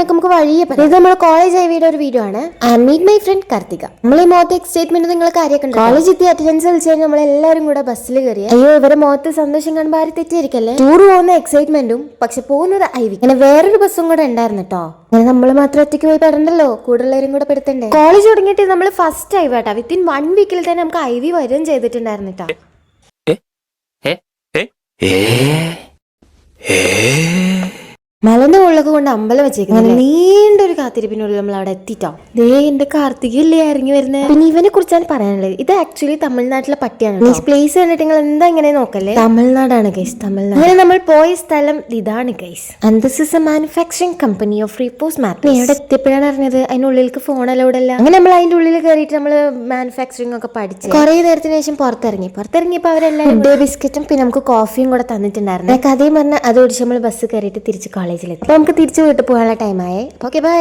നമുക്ക് വഴിയെ പറയാം ഇത് നമ്മുടെ കോളേജ് ഐവിയുടെ ഒരു വീഡിയോ ആണ്. Meet my friend Karthika. നമ്മൾ ഈ മുഖത്ത് എക്സൈറ്റ്മെന്റ് നിങ്ങൾ കാര്യമൊക്കെ കോളേജ് എത്തി അറ്റൻഡൻസ് വിളിച്ചു നമ്മൾ എല്ലാവരും കൂടെ ബസ്സിൽ കയറി അയ്യോ ഇവരെ മുഖത്ത് സന്തോഷം കാണുമ്പോൾ ആരും തെറ്റിയിരിക്കല്ലേ? ടൂർ പോകുന്ന എക്സൈറ്റ്മെന്റും പക്ഷെ പോകുന്നത് ഐവി അങ്ങനെ വേറൊരു ബസ്സും കൂടെ ഉണ്ടായിരുന്നു കേട്ടോ അങ്ങനെ നമ്മൾ മാത്രം ഒറ്റയ്ക്ക് പോയി പെടണ്ടല്ലോ? കൂടുതലുള്ളവരും കൂടെ പെടുത്തണ്ടേ? കോളേജ് തുടങ്ങിയിട്ട് നമ്മൾ ഫസ്റ്റ് ഐവി കേട്ടോ വിത്തിൻ വൺ വീക്കിൽ തന്നെ നമുക്ക് ഐവി വരും ചെയ്തിട്ടുണ്ടായിരുന്നു കേട്ടോ မ മലന്റെ മുകളിലൊക്കെ കൊണ്ട് അമ്പലം വെച്ചേക്കുന്നത് നീണ്ടൊരു കാത്തിരിപ്പിനുള്ളിൽ നമ്മൾ അവിടെ എത്തിട്ടോ? ദേ എന്റെ കാർത്തികല്ലേ ഇറങ്ങി വരുന്നത് പിന്നെ ഇവനെ കുറിച്ചാണ് പറയാനുള്ളത്. ഇത് ആക്ച്വലി തമിഴ്നാട്ടിലെ പട്ടിയാണ് പ്ലേസ് കണ്ടിട്ട് നിങ്ങൾ എന്താ ഇങ്ങനെ നോക്കല്ലേ തമിഴ്നാടാണ് ഗൈസ് തമിഴ്നാട്. അങ്ങനെ നമ്മൾ പോയ സ്ഥലം ഇതാണ് guys and this is a manufacturing company of Repose mat എവിടെ എത്തിയപ്പോഴാണ് അറിഞ്ഞത്? അതിനുള്ളിലേക്ക് ഫോൺ അലോഡ് അല്ല അങ്ങനെ നമ്മൾ അതിന്റെ ഉള്ളിൽ കയറിയിട്ട് നമ്മൾ മാനുഫാക്ചറിംഗ് ഒക്കെ പഠിച്ചു. കുറെ നേരത്തിന് ശേഷം പുറത്തിറങ്ങി. പുറത്തിറങ്ങിയപ്പോൾ അവരെല്ലാം ഡേ ബിസ്ക്കറ്റും പിന്നെ നമുക്ക് കോഫിയും കൂടെ തന്നിട്ടുണ്ടായിരുന്നു. കഥയും പറഞ്ഞാൽ അത് ഓടിച്ച് നമ്മൾ ബസ് കയറിയിട്ട് തിരിച്ച് കോളേജിലെത്തി അപ്പൊ നമുക്ക് തിരിച്ചു വീട്ടിൽ പോകാനുള്ള ടൈമായേ ഓക്കെ ബൈ